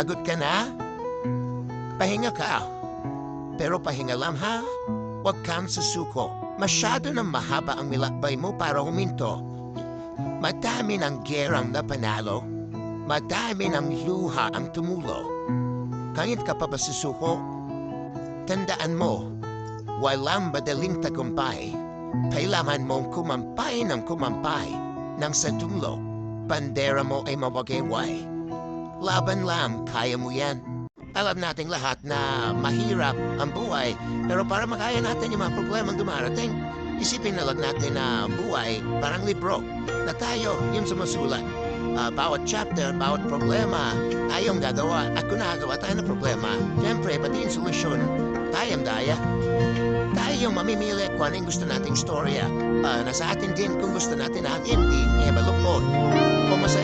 Agad ka na? Pahinga ka. Pero pahinga lang ha. Huwag kang susuko. Masyado na mahaba ang milakbay mo para huminto. Madami ng gerang na panalo. Madami ng luha ang tumulo. Kahit ka pa ba susuko? Tandaan mo, walang madaling tagumpay. Kailangan mong kumampay ng kumampay nang sa dulo, bandera mo ay mawageway. Laban lang, kaya mo yan. Alam nating lahat na mahirap ang buhay, pero para makaya natin yung mga problemang dumarating, isipin na lang natin na buhay parang libro na tayo yung sumusulat. Ah, bawat chapter, bawat problema, tayong gagawa at kung nakagawa tayo ng problema, siyempre pati yung solusyon, tayong daya. Tayo mamimili kung ano yung gusto nating storya. Ah, nasa atin din kung gusto natin na ang hindi, eh malungkot. Kung masaya,